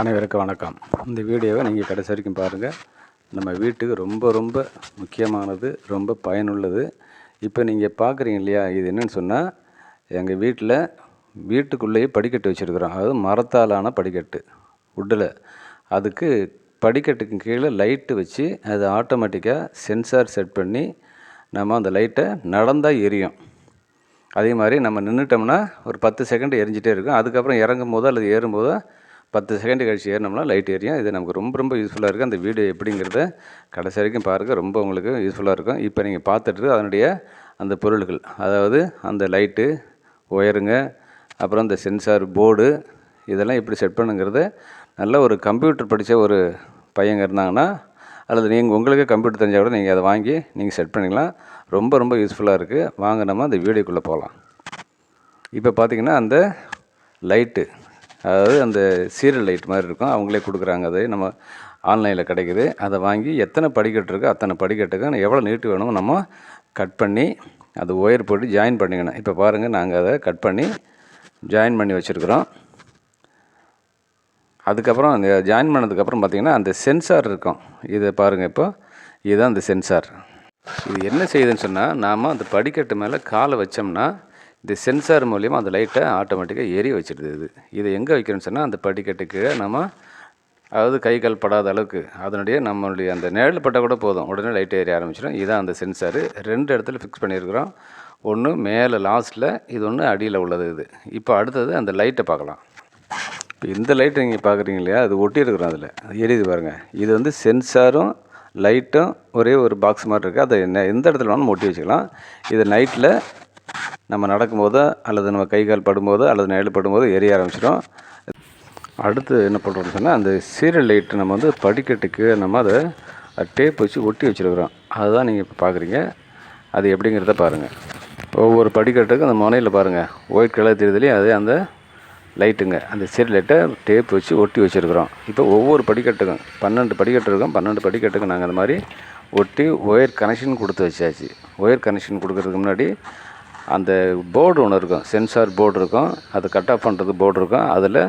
அனைவருக்கும் வணக்கம். இந்த வீடியோவை நீங்கள் கடைசி வரைக்கும் பாருங்கள் நம்ம வீட்டுக்கு ரொம்ப ரொம்ப முக்கியமானது ரொம்ப பயனுள்ளது. இப்போ நீங்கள் பார்க்குறீங்க இல்லையா இது என்னென்னு சொன்னால் எங்கள் வீட்டில் வீட்டுக்குள்ளேயே படிக்கட்டு வச்சுருக்குறோம். அதாவது மரத்தாலான படிக்கட்டு உட்டில் அதுக்கு படிக்கட்டுக்கு கீழே லைட்டு வச்சு அது ஆட்டோமேட்டிக்காக சென்சார் செட் பண்ணி நம்ம அந்த லைட்டை நடந்தால் எரியும். அதே மாதிரி நம்ம நின்றுட்டோம்னா ஒரு பத்து செகண்ட் எரிஞ்சிட்டே இருக்கும். அதுக்கப்புறம் இறங்கும் போதோ அல்லது ஏறும்போதோ பத்து செகண்ட் கழிச்சு ஏறினோம்னா லைட் எரியும் இது நமக்கு ரொம்ப ரொம்ப யூஸ்ஃபுல்லாக இருக்குது அந்த வீடியோ எப்படிங்கிறத கடைசி வரைக்கும் பாருங்கள் ரொம்ப உங்களுக்கு யூஸ்ஃபுல்லாக இருக்கும். இப்போ நீங்கள் பார்த்துட்டு அதனுடைய அந்த பொருள்கள். அதாவது அந்த லைட்டு ஒயருங்க அப்புறம் இந்த சென்சார் போர்டு இதெல்லாம் எப்படி செட் பண்ணுங்கிறத நல்ல ஒரு கம்ப்யூட்டர் படித்த ஒரு பையங்க இருந்தாங்கன்னா அல்லது நீங்கள் உங்களுக்கே கம்ப்யூட்டர் தெரிஞ்சால் கூட நீங்கள் அதை வாங்கி நீங்கள் செட் பண்ணிக்கலாம். ரொம்ப ரொம்ப யூஸ்ஃபுல்லாக இருக்குது வாங்க நம்ம அந்த வீடியோக்குள்ளே போகலாம். இப்போ பார்த்தீங்கன்னா அந்த லைட்டு அதாவது அந்த சீரியல் லைட் மாதிரி இருக்கும். அவங்களே கொடுக்குறாங்க அது. நம்ம ஆன்லைனில் கிடைக்குது. அதை வாங்கி எத்தனை படிக்கட்டு இருக்கோ அத்தனை படிக்கட்டுக்கு எவ்வளோ நீட்டு வேணுமோ நம்ம கட் பண்ணி அது ஒயர் போட்டு ஜாயின் பண்ணிக்கணும். இப்போ பாருங்கள் நாங்கள் அதை கட் பண்ணி ஜாயின் பண்ணி வச்சுருக்குறோம். அதுக்கப்புறம் அந்த ஜாயின் பண்ணதுக்கப்புறம் பார்த்திங்கன்னா அந்த சென்சார் இருக்கும். இதை பாருங்கள் இப்போ. இதுதான் அந்த சென்சார் இது என்ன செய்யுதுன்னு சொன்னால் நாம் அந்த படிக்கட்டு மேலே காலை வச்சோம்னா இந்த சென்சார் மூலியமாக அந்த லைட்டை ஆட்டோமேட்டிக்காக எரிய வச்சிடுது இது. இதை எங்கே வைக்கிறோன்னு சொன்னால் அந்த படிக்கட்டு கீழே நம்ம அதாவது கை கால் படாத அளவுக்கு அதனுடைய நம்மளுடைய அந்த நிழல் பட்டால் கூட போதும். உடனே லைட் எரிய ஆரம்பிச்சிடும். இதான் அந்த சென்சாரு ரெண்டு இடத்துல ஃபிக்ஸ் பண்ணியிருக்கிறோம். ஒன்று மேலே லாஸ்ட்டில் இது ஒன்று அடியில் உள்ளது இது. இப்போ அடுத்தது அந்த லைட்டை பார்க்கலாம். இப்போ இந்த லைட்டை நீங்கள் பார்க்குறீங்க இல்லையா? அது ஒட்டி இருக்கிறோம் அதில் எரியுது பாருங்கள் இது வந்து சென்சாரும் லைட்டும் ஒரே ஒரு பாக்ஸ் மாதிரி இருக்குது அதை என்ன எந்த இடத்துல வேணாலும் ஒட்டி வச்சுக்கலாம். இது நைட்டில் நம்ம நடக்கும்போதோ அல்லது நம்ம கை கால் படும்போதோ அல்லது நிழல் படும்போது எரிய ஆரம்பிச்சிடும். அடுத்து என்ன பண்ணுறோம்னு சொன்னால் அந்த சீரியல் லைட்டு நம்ம வந்து படிக்கட்டுக்கு நம்ம அதை டேப் வச்சு ஒட்டி வச்சுருக்குறோம். அதுதான் நீங்கள் இப்போ பார்க்குறீங்க அது எப்படிங்கிறத பாருங்கள் ஒவ்வொரு படிக்கட்டுக்கும் அந்த முனையில் பாருங்கள் ஒயிட் கலர் தெரியுதுலேயும் அதே அந்த லைட்டுங்க அந்த சீரியல் லைட்டை டேப் வச்சு ஒட்டி வச்சுருக்குறோம். இப்போ ஒவ்வொரு படிக்கட்டுக்கும் பன்னெண்டு படிக்கட்டு இருக்கும். பன்னெண்டு படிக்கட்டுக்கும் நாங்கள் அந்த மாதிரி ஒட்டி ஒயர் கனெக்ஷன் கொடுத்து வச்சாச்சு. ஒயர் கனெக்ஷன் கொடுக்கறதுக்கு முன்னாடி அந்த போர்டு ஒன்று இருக்கும் சென்சார் போர்டு இருக்கும் அது கட் ஆஃப் பண்ணுறது போர்டு இருக்கும். அதில்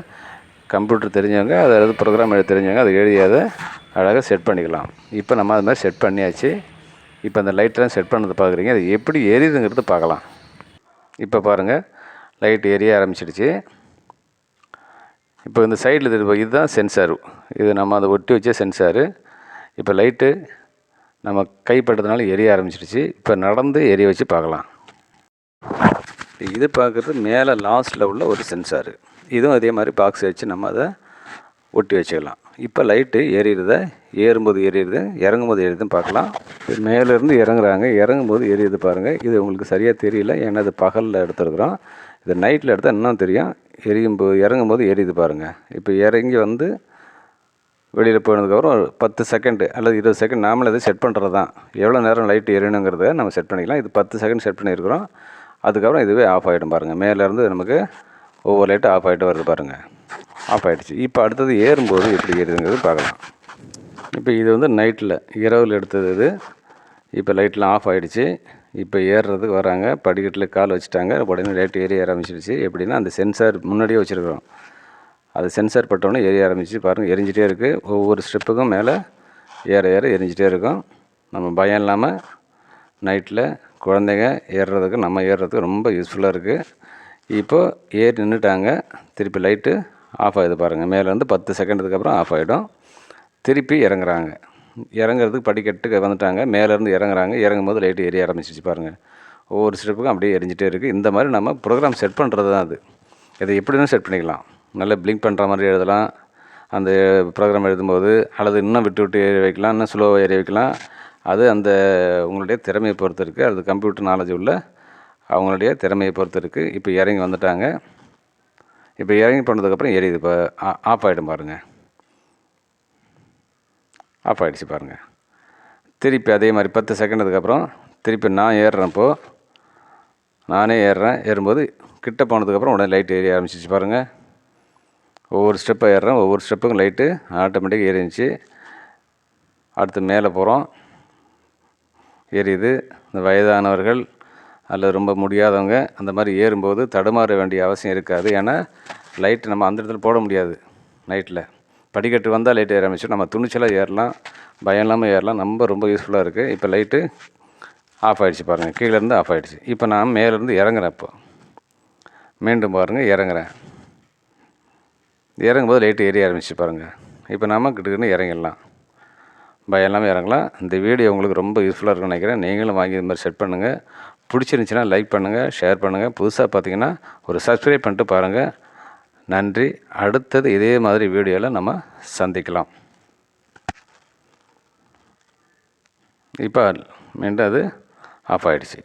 கம்ப்யூட்டர் தெரிஞ்சவங்க அதாவது ப்ரோக்ராம் எழுத தெரிஞ்சவங்க அதை எழுதி அதை அழகாக செட் பண்ணிக்கலாம். இப்போ நம்ம அது மாதிரி செட் பண்ணியாச்சு. இப்போ அந்த லைட்லாம் செட் பண்ணதை பார்க்குறீங்க. அது எப்படி எரியுதுங்கிறது பார்க்கலாம். இப்போ பாருங்கள் லைட் எரிய ஆரம்பிச்சிடுச்சு. இப்போ இந்த சைடில் இது இதுதான் சென்சாரு இது நம்ம அதை ஒட்டி வச்ச சென்சாரு இப்போ லைட்டு நம்ம கைப்பட்டதுனால எரிய ஆரம்பிச்சிடுச்சு. இப்போ நடந்து எரிய வச்சு பார்க்கலாம். இது பார்க்குறது மேலே லாஸ்ட்டில் உள்ள ஒரு சென்சாரு இதுவும் அதே மாதிரி பாக்ஸ் வச்சு நம்ம அதை ஒட்டி வச்சுக்கலாம். இப்போ லைட்டு ஏறிடுத ஏறும்போது ஏறிடுது இறங்கும்போது எரியுதுன்னு பார்க்கலாம். மேலேருந்து இறங்குறாங்க இறங்கும்போது எரியுது பாருங்கள் இது உங்களுக்கு சரியாக தெரியல ஏன்னா இது பகலில் எடுத்துருக்குறோம். இது நைட்டில் எடுத்தால் இன்னும் தெரியும். எரியும் போது இறங்கும்போது எரியுது பாருங்கள் இப்போ இறங்கி வந்து வெளியில் போனதுக்கப்புறம் ஒரு பத்து செகண்டு அல்லது இருபது செகண்ட் நாமளே இதை செட் பண்ணுறது தான் எவ்வளோ நேரம் லைட்டு எரியணுங்கிறத நம்ம செட் பண்ணிக்கலாம். இது பத்து செகண்ட் செட் பண்ணியிருக்கிறோம். அதுக்கப்புறம் இதுவே ஆஃப் ஆகிடும் பாருங்கள் மேலேருந்து நமக்கு ஒவ்வொரு லைட்டும் ஆஃப் ஆகிட்டு வருது பாருங்கள் ஆஃப் ஆகிடுச்சு இப்போ அடுத்தது ஏறும்போது எப்படி ஏறுதுங்கிறது பார்க்கலாம். இப்போ இது வந்து நைட்டில் இரவில் எடுத்தது இது. இப்போ லைட்லாம் ஆஃப் ஆகிடுச்சு இப்போ ஏறுறதுக்கு வராங்க. படிக்கட்டில் கால் வச்சுட்டாங்க. உடனே லைட் ஏறி ஆரம்பிச்சிடுச்சு எப்படின்னா அந்த சென்சார் முன்னாடியே வச்சுருக்குறோம். அது சென்சார் பட்டோன்னே ஏறி ஆரம்பிச்சு பாருங்கள் எரிஞ்சிட்டே இருக்குது ஒவ்வொரு ஸ்டெப்புக்கும் மேலே ஏற ஏற எரிஞ்சிட்டே இருக்கும். நம்ம பயம் இல்லாமல் நைட்டில் குழந்தைங்க ஏறுறதுக்கு நம்ம ஏறுறதுக்கு ரொம்ப யூஸ்ஃபுல்லாக இருக்குது இப்போது ஏறி நின்றுட்டாங்க திருப்பி லைட்டு ஆஃப் ஆகுது பாருங்கள் மேலேருந்து பத்து செகண்டுக்கு அப்புறம் ஆஃப் ஆகிடும் திருப்பி இறங்குறாங்க. இறங்குறதுக்கு படிக்கட்டுக்கு வந்துட்டாங்க. மேலேருந்து இறங்குறாங்க. இறங்கும் போது லைட்டு எரிய ஆரம்பிச்சிச்சு பாருங்கள் ஒவ்வொரு ஸ்டெப்புக்கும் அப்படியே எரிஞ்சிட்டே இருக்குது இந்த மாதிரி நம்ம ப்ரோக்ராம் செட் பண்ணுறது தான் அது. இதை எப்படின்னு செட் பண்ணிக்கலாம். நல்லா பிளிங்க் பண்ணுற மாதிரி எழுதலாம். அந்த ப்ரோக்ராம் எழுதும்போது அல்லது இன்னும் விட்டு விட்டு ஏறி வைக்கலாம். இன்னும் ஸ்லோவாக ஏறி வைக்கலாம். அது அந்த உங்களுடைய திறமையை பொறுத்து இருக்குது அது கம்ப்யூட்டர் நாலேஜ் உள்ள அவங்களுடைய திறமையை பொறுத்து இருக்குது இப்போ இறங்கி வந்துட்டாங்க. இப்போ இறங்கி போனதுக்கப்புறம் எரியுது. இப்போ ஆஃப் ஆகிடும் பாருங்கள் ஆஃப் ஆகிடுச்சு பாருங்கள் திருப்பி அதே மாதிரி பத்து செகண்டுக்கு அப்புறம் திருப்பி நான் ஏறுறேன் இப்போது நானே ஏறுறேன். ஏறும்போது கிட்ட போனதுக்கப்புறம் உடனே லைட் ஏறி ஆரம்பிச்சிச்சு பாருங்கள் ஒவ்வொரு ஸ்டெப்பாக ஏறுறேன். ஒவ்வொரு ஸ்டெப்புக்கும் லைட்டு ஆட்டோமேட்டிக்காக ஏறிச்சு அடுத்து மேலே போகிறோம் ஏறியது. இந்த வயதானவர்கள் அல்லது ரொம்ப முடியாதவங்க அந்த மாதிரி ஏறும்போது தடுமாற வேண்டிய அவசியம் இருக்காது. ஏன்னா லைட் நம்ம அந்த இடத்துல போட முடியாது. நைட்டில் படிக்கட்டு வந்தால் லைட் ஏற ஆரம்பிச்சு நம்ம துணிச்சலாக ஏறலாம். பயம் இல்லாமல் ஏறலாம். ரொம்ப ரொம்ப யூஸ்ஃபுல்லாக இருக்குது இப்போ லைட்டு ஆஃப் ஆகிடுச்சு பாருங்கள் கீழேருந்து ஆஃப் ஆகிடுச்சு இப்போ நான் மேலேருந்து இறங்குறேன் இப்போ. மீண்டும் பாருங்கள் இறங்குறேன். இறங்கும்போது லைட்டு ஏறி ஆரம்பிச்சு பாருங்கள் இப்போ நாம கிட்டுக்கிட்டு இறங்கிடலாம். பயம் இல்லாமல் இறங்கலாம். இந்த வீடியோ உங்களுக்கு ரொம்ப யூஸ்ஃபுல்லாக இருக்கும்னு நினைக்கிறேன். நீங்களும் வாங்கி இது மாதிரி செட் பண்ணுங்கள் பிடிச்சிருந்துச்சின்னா லைக் பண்ணுங்கள் ஷேர் பண்ணுங்கள் புதுசாக பார்த்தீங்கன்னா ஒரு சப்ஸ்கிரைப் பண்ணிட்டு பாருங்கள் நன்றி. அடுத்தது இதே மாதிரி வீடியோவில் நம்ம சந்திக்கலாம். இப்போ மீண்டும் அது ஆஃப் ஆகிடுச்சு